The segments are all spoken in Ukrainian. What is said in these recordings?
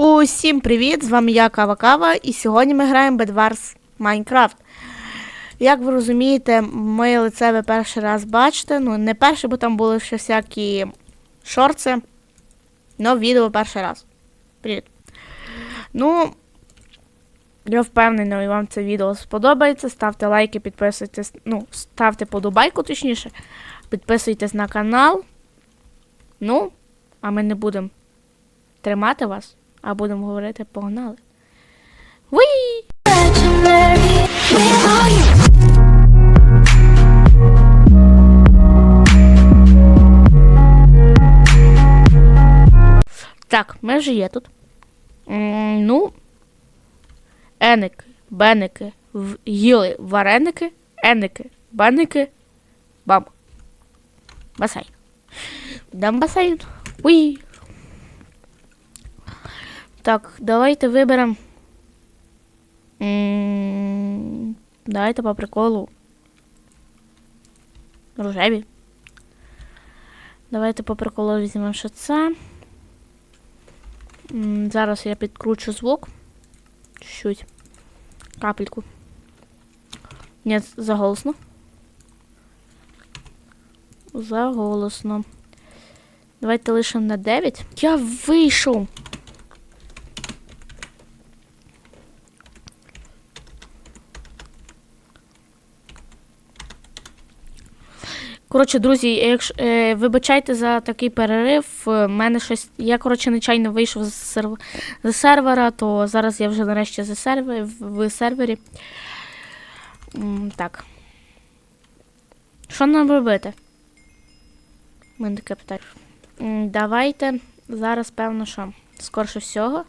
Усім привіт! З вами я Кава Кава, і сьогодні ми граємо Bedwars Minecraft. Як ви розумієте, моє лице ви перший раз бачите. Ну, не перший, бо там були ще всякі шорти. Но відео перший раз. Привіт. Ну, я впевнений, вам це відео сподобається. Ставте лайки, підписуйтесь. Ну, ставте подобайку, точніше. Підписуйтесь на канал. Ну, а ми не будемо тримати вас, а будемо говорити погнали. You? Так, ми вже є тут. Ну. Еники, беники, їли вареники, еники, беники, бам. Басейн. Дам басейн. Уї. Так, давайте виберемо. Давайте по приколу. Рожеві. Давайте по приколу візьмемо ще це. Зараз я підкручу звук. Чуть-чуть. Капельку. Ні, заголосно. Заголосно. Давайте лишимо на 9. Я вийшов. Коротше, друзі, якщо е, вибачайте за такий перерив. в мене щось. Я, коротше, нечайно вийшов з, серв... з сервера, то зараз я вже нарешті за сервер... в сервері. М, так. Що нам робити? Мене таке питання. Давайте зараз, певно, що скорше всього.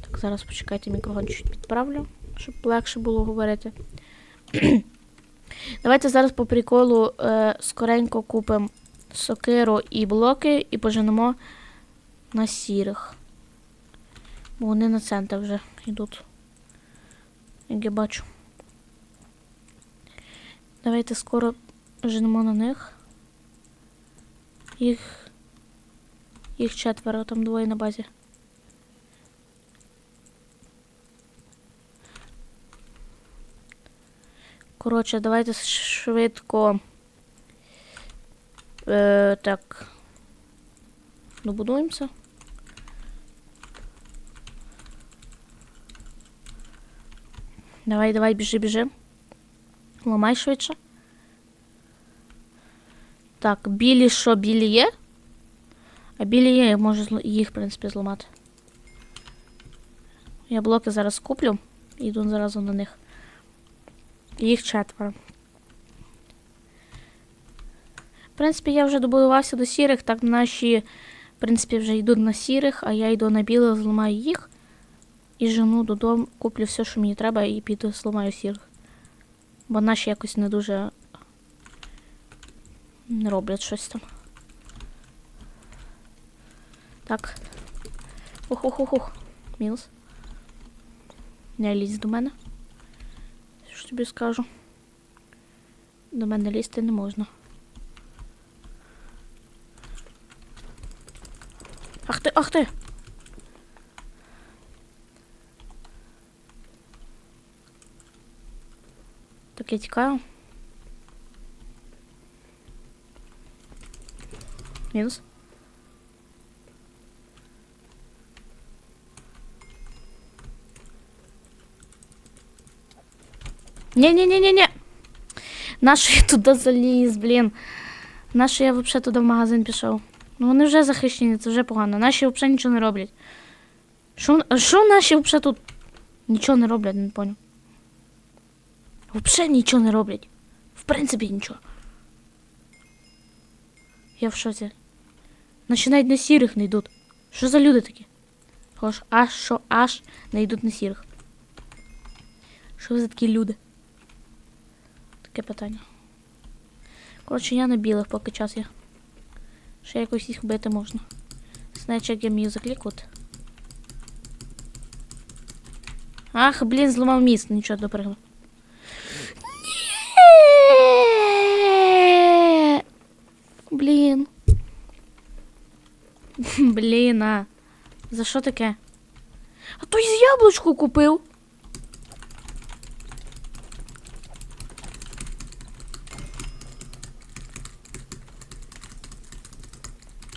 Так, зараз почекайте, мікрофон чуть підправлю, щоб легше було говорити. Давайте зараз по приколу е, скоренько купимо сокиру і блоки і поженемо на сірих. Бо вони на центр вже йдуть. Як я бачу. Давайте скоро женемо на них. Їх. Їх четверо, там двоє на базі. Коротше, давайте швидко. Е, так. Добудуємося. Давай, давай, біжи, біжи. Ламай швидше. Так, білі що, білі є? А білі є, я можу їх, в принципі, зламати. Я блоки зараз куплю і йду на них. Їх четверо. В принципі, я вже добудувався до сірих, так наші, в принципі, вже йдуть на сірих, а я йду на білих, зламаю їх. І жену додому, куплю все, що мені треба, і піду зламаю сірих. Бо наші якось не дуже не роблять щось там. Так. Ух-ух-ух-ух. Мінус. Не лізь до мене. Тобі скажу? До мене лізти не можна. Ах ти, ах ти! Так я тікаю. Мінус. Не-не-не-не-не. Нащо я туди заліз, блін. Нащо я взагалі туди в магазин пішов? Ну вони вже захищені, це вже погано. Наші взагалі нічого не роблять. Що, що наші взагалі тут нічого не роблять, не понял. Взагалі нічого не роблять. В принципі, нічого. Я в шоці. Наші навіть на сірих не йдуть. Що за люди такі? Хоч аж що аж не йдуть на сірих. Що ви за такі люди? таке питання. Коротше, я на білих, поки час є. Ще якось їх вбити можна. Снечек я міг заклікувати. Ах, блін, зламав міст, нічого допригнув. Блін. Блін, а. За що таке? А то із яблучку купив.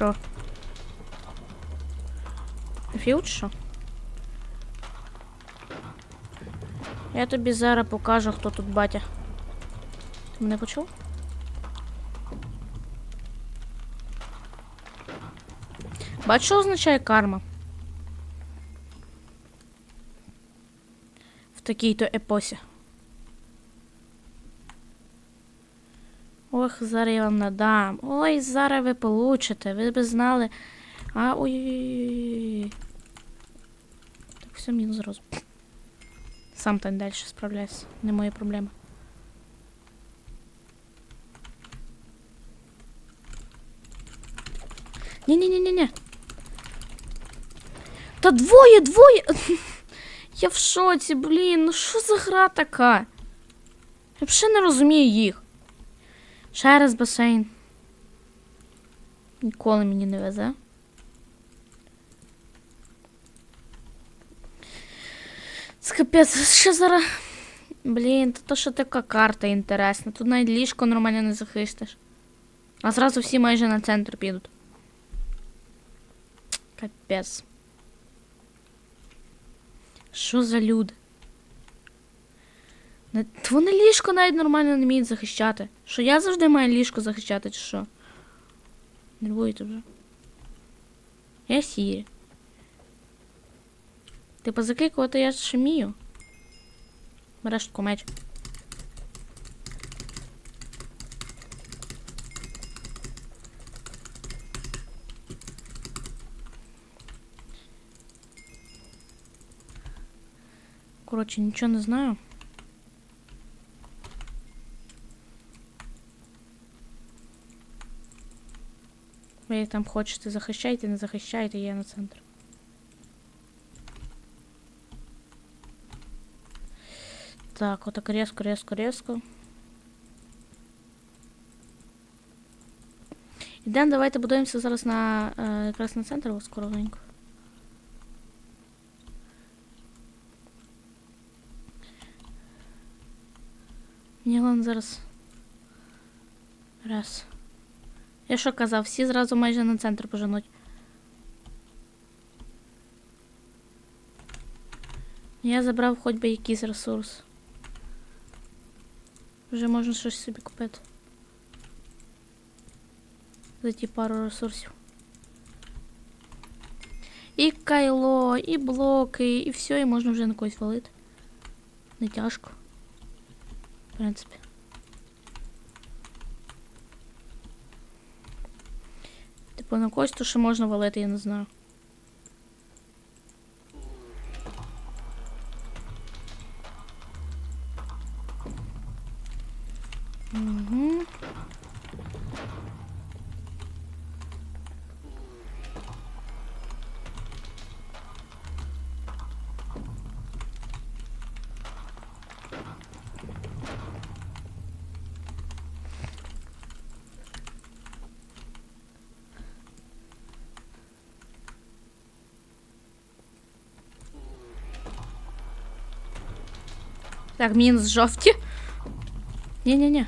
Що? Філд що? Я тобі зараз покажу, хто тут батя. Ти мене почув? Бач, що означає карма? В такій-то епосі. Ох, зараз я вам надам. Ой, зараз ви получите. Ви б знали. А, ой-ой-ой. Так, все, мінус зразу. Сам там далі справляйся. Не мої проблеми. Ні-ні-ні-ні-ні. Та двоє, двоє. Я в шоці, блін. Ну що за гра така? Я взагалі не розумію їх. Ще раз басейн. Ніколи мені не везе. Це капець, що зараз. Блін, то, то що така карта інтересна. Тут навіть ліжко нормально не захистиш. А зразу всі майже на центр підуть. Капець. Що за люди? Вони ліжко навіть нормально не вміють захищати. Що я завжди маю ліжко захищати, чи що? Нервуєте вже. Я сірі. Ти позакикувати я ще вмію. Береш таку меч. Коротше, нічого не знаю. Ви як там хочете, захищайте, не захищайте, я на центр. Так, отак резко, резко, резко. Ідемо, давайте будуємося зараз на е, якраз на центр ось скоренько. Мені головне зараз. Раз. Я що казав, всі зразу майже на центр поженуть. Я забрав хоч би якийсь ресурс. Вже можна щось собі купити. За ті пару ресурсів. І кайло, і блоки, і все, і можна вже на когось валити. Не тяжко. В принципі. Типу на когось то ще можна валити, я не знаю. Так, мінус жовті. Ні-ні-ні.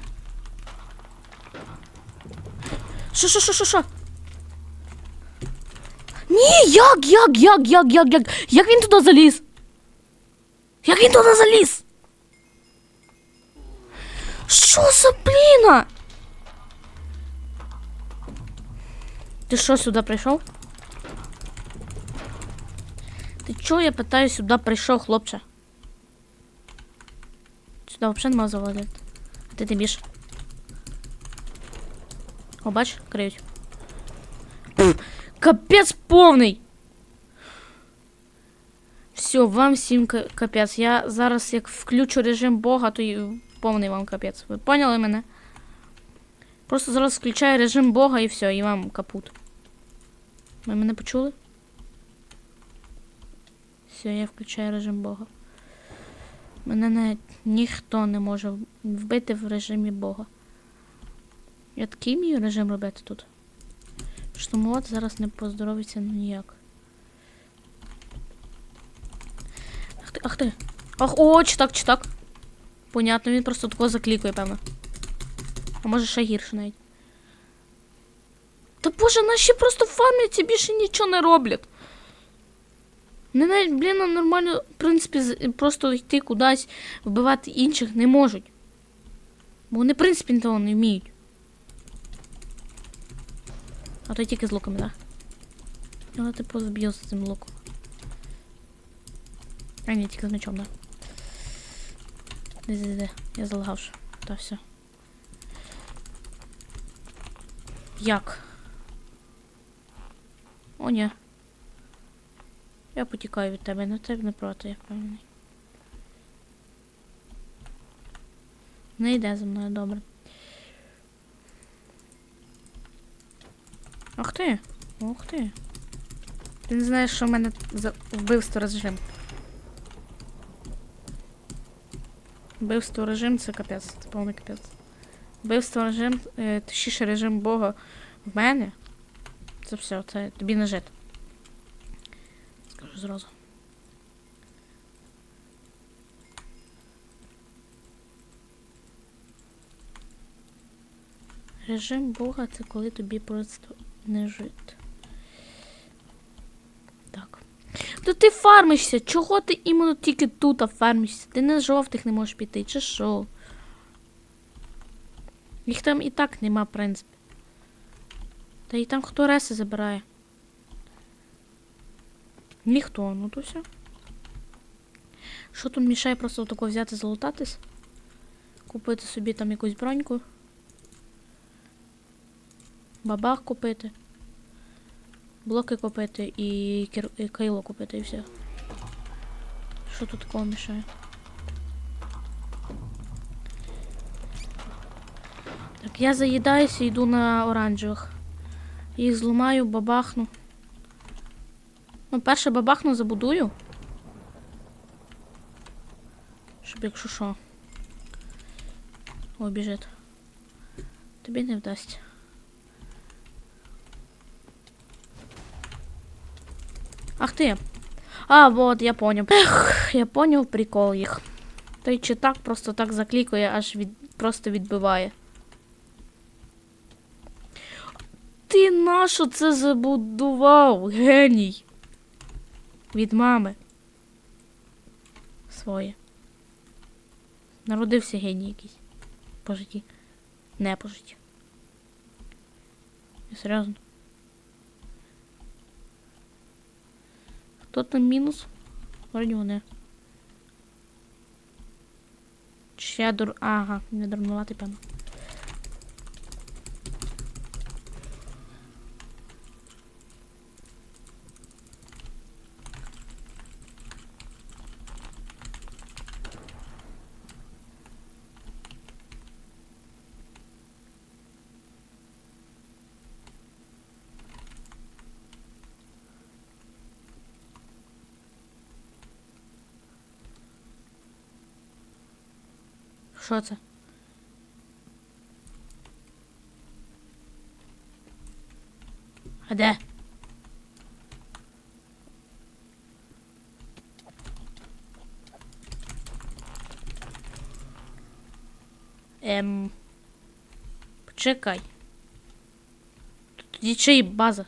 Що, що, що, що, що? Ні, як, як, як, як, як, як? Як він туди заліз? Як він туди заліз? Що за бліна? Ти що сюди прийшов? Ти чого, я питаю, сюди прийшов, хлопче? Сюди взагалі нема заводити. А ти Ти біж. О, бач, криють. Капець повний! Все, вам всім ка- капець. Я зараз як включу режим Бога, то і повний вам капець. Ви поняли мене? Просто зараз включаю режим Бога і все, і вам капут. Ви мене почули? Все, я включаю режим Бога. Мене навіть ніхто не може вбити в режимі Бога. Я такий вмію режим робити тут. Штурмувати зараз не поздоровиться ніяк. Ах ти, ах ти. Ах, о, читак, читак. Понятно, він просто такого заклікує, певно. А може ще гірше навіть. Та боже, наші просто фармлять і більше нічого не роблять. Не навіть, блін, нормально, в принципі, просто йти кудись, вбивати інших не можуть. Бо вони, в принципі, того не вміють. А то тільки з луками, так? Да? Але типу зб'ю з цим луком. А ні, тільки з мечом, так. Да. Де, де, де. Я залагавши. Та все. Як? О, ні. Я потікаю від тебе, на тебе не проти, я впевнений. Не йде за мною, добре. Ах ти! Ух ти. Ти не знаєш, що в мене за вбивство режим. Вбивство режим це капець, це повний капець. Вбивство режим, е, точніше режим Бога в мене. Це все, це тобі не жити. Зразу. Режим Бога це коли тобі просто не жити. Так. То ти фармишся. Чого ти іменно тільки тут фармишся? Ти на жовтих не можеш піти, чи що? Їх там і так нема, в принципі. Та і там хто реси забирає? Ніхто, ну то все. Що тут мішає просто тако взяти залутатись? Купити собі там якусь броньку. Бабах купити. Блоки купити і, кір... і кайло купити і все. Що тут такого мішає? Так, я заїдаюся і йду на оранжевих. Їх зламаю, бабахну. Ну, перше бабахну забудую. Щоб якщо що. О, біжить. Тобі не вдасться. Ах ти. А, вот, я понял. Ех, я понял прикол їх. Той чи так просто так заклікує, аж від... просто відбиває. Ти нащо це забудував, геній? Від мами. Своє. Народився геній якийсь. По житті. Не по житті. Я серйозно. Хто там мінус? Вроді вони. Я дур... Ага, не дурнувати, певно. Що це? А де? Ем. Почекай. Тоді чиї база?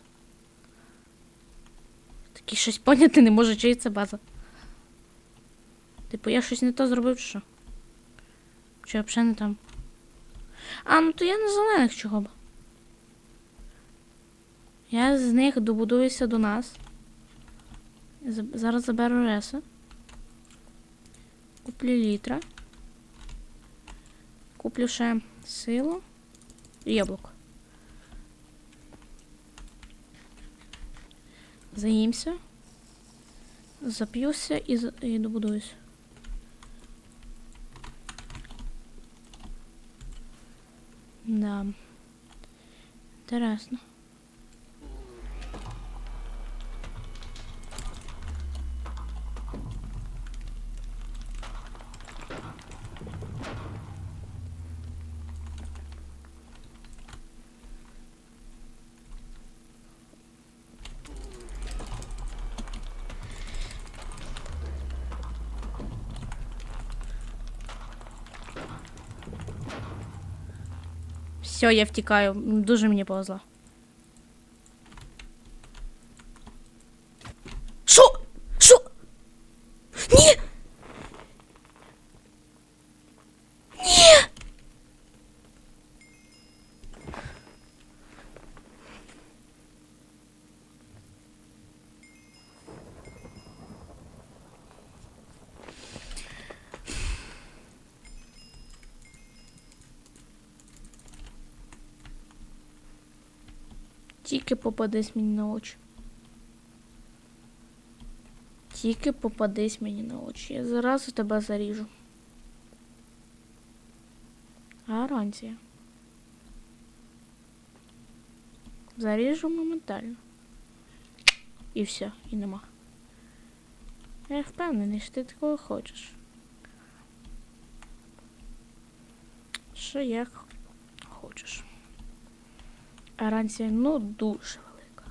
Такі щось поняти не можу, чиї це база. Типу, я щось не то зробив, чи що? Чи взагалі не там? А, ну то я на зелених чого б. Я з них добудуюся до нас. Зараз заберу реси. Куплю літра. Куплю ще силу і яблуко. Заїмся. Зап'юся і, і добудуюсь. Да. Интересно. Все, я втікаю. Дуже мені повезло. Що? Що? Ні! Ні! Тільки попадись мені на очі. Тільки попадись мені на очі. Я зараз тебе заріжу. Гарантія. Заріжу моментально. І все, і нема. Я впевнений, що ти такого хочеш. Що як хочеш. Гарантія, ну, дуже велика.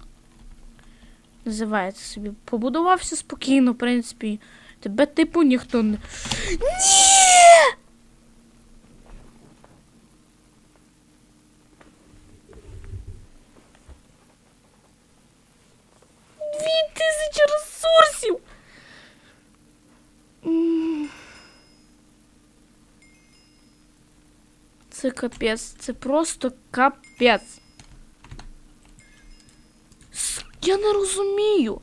Називається собі. Побудувався спокійно, в принципі. Тебе, типу, ніхто не. Ні! Дві тисячі ресурсів! Це капець, це просто капець. Я не розумію.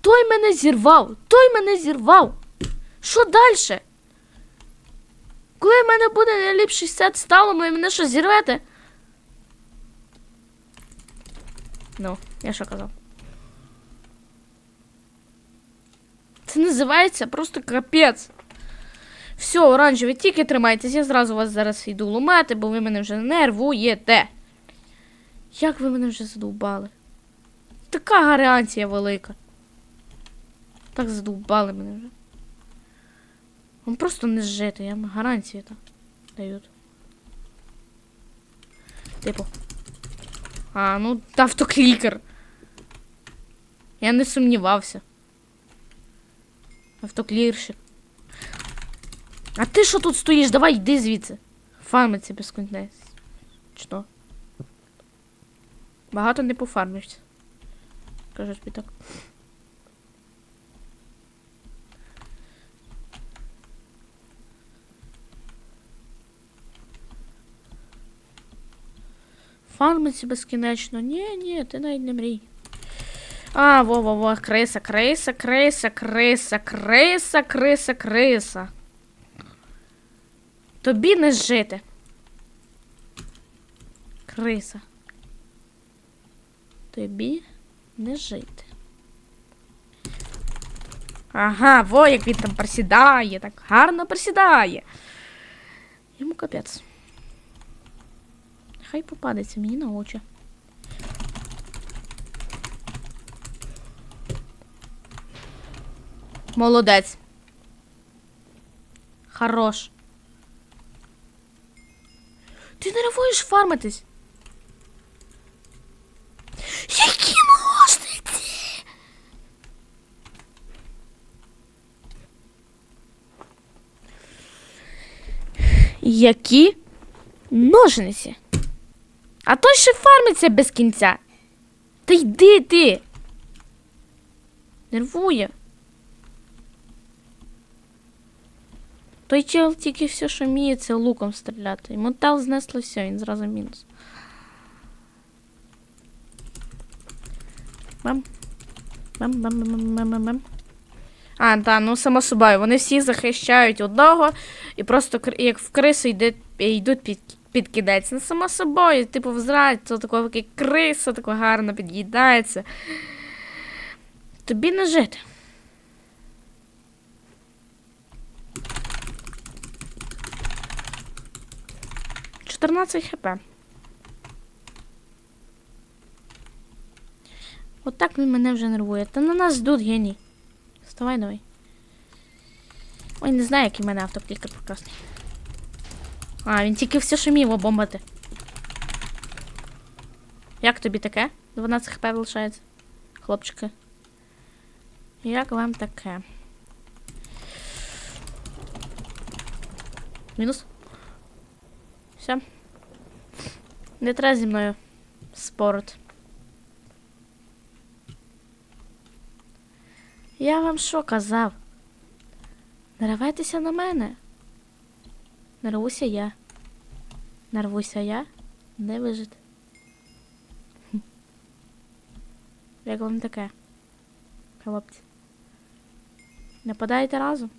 Той мене зірвав, той мене зірвав. Що далі? Коли в мене буде найліпший сет стало, ви мене що зірвете? Ну, я що казав? Це називається просто капець. Все, оранжеві, тільки тримайтесь, я зразу вас зараз йду ломати, бо ви мене вже нервуєте. Як ви мене вже задовбали? Така гарантія велика. Так задовбали мене вже. Вам просто не жити, я гарантію так дають. Типу. А, ну автоклікер. Я не сумнівався. Автоклірщик. А ти що тут стоїш? Давай йди звідси. Фармиться безконтець. Що? Багато не пофармишся. Кажу тобі так. Фармиться безкінечно. Ні, ні, ти навіть не мрій. А, во-во-во, криса, криса, криса, криса, криса, криса, криса. Тобі не жити. Криса. Тобі не жити. Ага, во, як він там присідає, так гарно присідає. Йому капець. Хай попадеться мені на очі. Молодець. Хорош. Ти не рахуєш фармитись? Які ножниці? Які ножниці? А той ще фармиться без кінця. Та йди ти. Нервує. Той чел тільки все, що вміє, це луком стріляти. Йому тел знесло все, він зразу мінус. Бам. Бам, бам, бам, бам, бам, бам, бам. А, так, ну само собою. Вони всі захищають одного, і просто як в криси йде йдуть під, під кінець. Ну, само собою, типу, взрають, то такого як криса, тако гарно під'їдається. Тобі не жити. Чотирнадцять хп. Отак він мене вже нервує. Та на нас ждуть геній. Вставай давай. Ой, не знаю, який в мене автоклікер прекрасний. А, він тільки все шумів обомбати. Як тобі таке? 12 хп лишається. Хлопчики. Як вам таке? Мінус. Все. Не треба зі мною спорт. Я вам що казав? Наривайтеся на мене. Нарвуся я. Нарвуся я. Не вижити. Як вам таке? Хлопці. Нападаєте разом?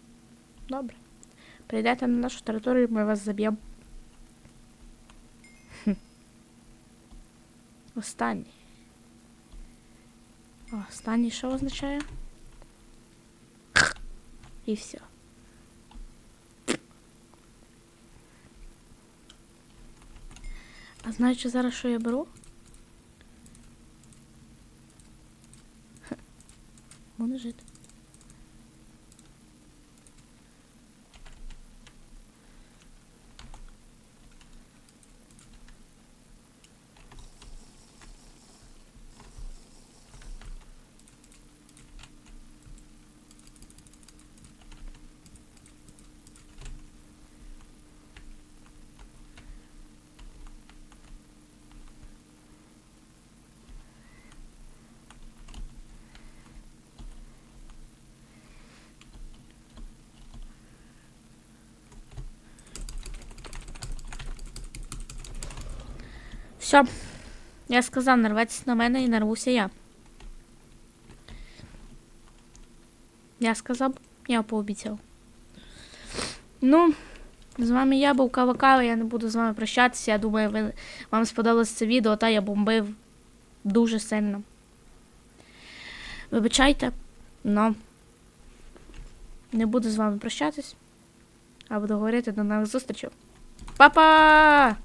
Добре. Прийдете на нашу територію, ми вас заб'ємо. Останній. Останній що означає? І все. А знаючи зараз, що я беру? Хе. Можна жити. Все. Я сказав, нарветься на мене і нарвуся я. Я сказав, я пообіцяв. Ну, з вами я був Кава Кава, я не буду з вами прощатися. Я думаю, ви, вам сподобалось це відео, та я бомбив дуже сильно. Вибачайте, но не буду з вами прощатись, а буду говорити до нових зустрічей. Па-па!